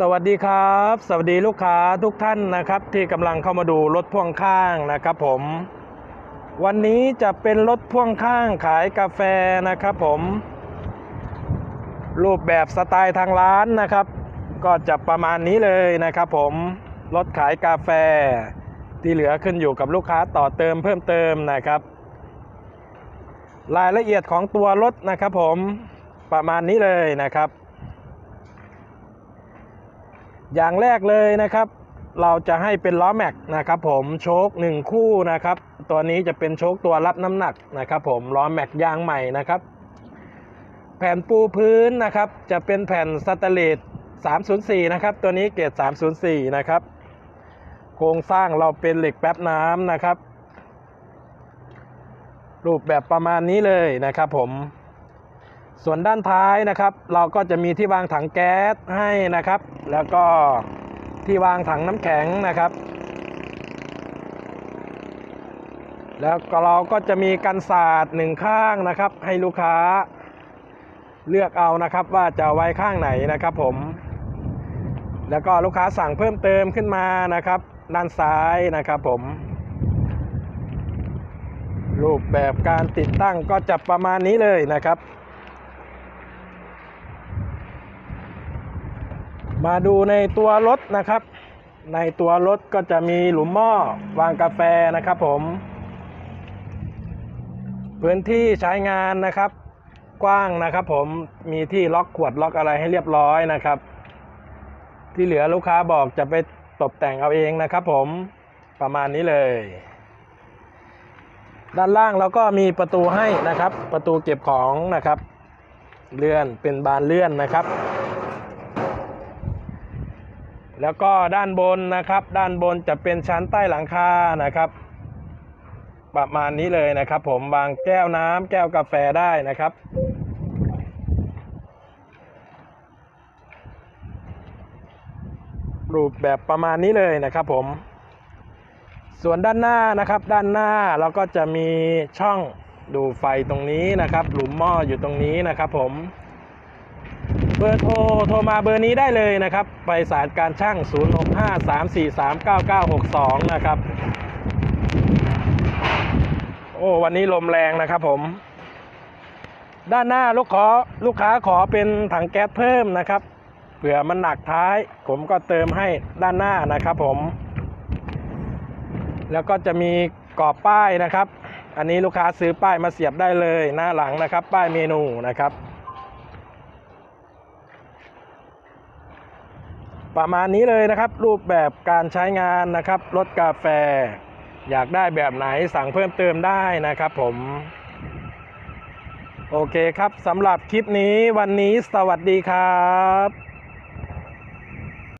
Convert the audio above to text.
สวัสดีครับ สวัสดีลูกค้าทุกท่านนะครับ ที่กำลังเข้ามาดูรถพ่วงข้างนะครับผม วันนี้จะเป็นรถพ่วงข้างขายกาแฟนะครับผม รูปแบบสไตล์ทางร้านนะครับ ก็จะประมาณนี้เลยนะครับผมรถขายกาแฟ ที่เหลือขึ้นอยู่กับลูกค้าต่อเติมเพิ่มเติมนะครับ รายละเอียดของตัวรถนะครับผมประมาณนี้เลยนะครับ อย่างแรกเลยนะครับ เราจะให้เป็นล้อแม็กนะครับผมโชคหนึ่งคู่นะครับ ตัวนี้จะเป็นโชคตัวรับน้ำหนักนะครับ ผมล้อแม็กยางใหม่นะครับ แผ่นปูพื้นนะครับ จะเป็นแผ่นสแตนเลส304 นะครับ ตัวนี้เกรด304 นะครับ โครงสร้างเราเป็นเหล็กแป๊บน้ำนะครับ รูปแบบประมาณนี้เลยนะครับผม ส่วนด้านท้ายนะครับ เราก็จะมีที่วางถังแก๊สให้นะครับ แล้วก็ที่วางถังน้ำแข็งนะครับ แล้วก็เราก็จะมีกันศาสตร์หนึ่งข้างนะครับ ให้ลูกค้าเลือกเอานะครับว่าจะไว้ข้างไหนนะครับผม แล้วก็ลูกค้าสั่งเพิ่มเติมขึ้นมานะครับ ด้านซ้ายนะครับผม รูปแบบการติดตั้งก็จะประมาณนี้เลยนะครับ มาดูในตัวรถนะครับ ในตัวรถก็จะมีหลุมหม้อวางกาแฟนะครับผม พื้นที่ใช้งานนะครับ กว้างนะครับผมมีที่ล็อกขวดล็อกอะไรให้เรียบร้อยนะครับ ที่เหลือลูกค้าบอกจะไปตกแต่งเอาเองนะครับผมประมาณนี้เลย ด้านล่างเราก็มีประตูให้นะครับ ประตูเก็บของนะครับ เลื่อนเป็นบานเลื่อนนะครับ แล้วก็ด้านบนนะครับ ด้านบนจะเป็นชั้นใต้หลังคานะครับ ประมาณนี้เลยนะครับ ผมวางแก้วน้ำแก้วกาแฟได้นะครับรูปแบบประมาณนี้เลยนะครับผม ส่วนด้านหน้านะครับ ด้านหน้าเราก็จะมีช่องดูไฟตรงนี้นะครับ หลุมหม้ออยู่ตรงนี้นะครับผม เบอร์โทรโทรมาเบอร์นี้ได้เลยนะครับ ไปสารการช่าง 0653439962 นะครับ โอ้วันนี้ลมแรงนะครับผม ด้านหน้าลูกขอลูกค้าขอเป็นถังแก๊สเพิ่มนะครับเผื่อมันหนักท้าย ผมก็เติมให้ด้านหน้านะครับผม แล้วก็จะมีกรอบป้ายนะครับ อันนี้ลูกค้าซื้อป้ายมาเสียบได้เลยหน้าหลังนะครับ ป้ายเมนูนะครับ ประมาณนี้เลยนะครับ รูปแบบการใช้งานนะครับรถกาแฟ อยากได้แบบไหนสั่งเพิ่มเติมได้นะครับผม โอเคครับสำหรับคลิปนี้วันนี้สวัสดีครับ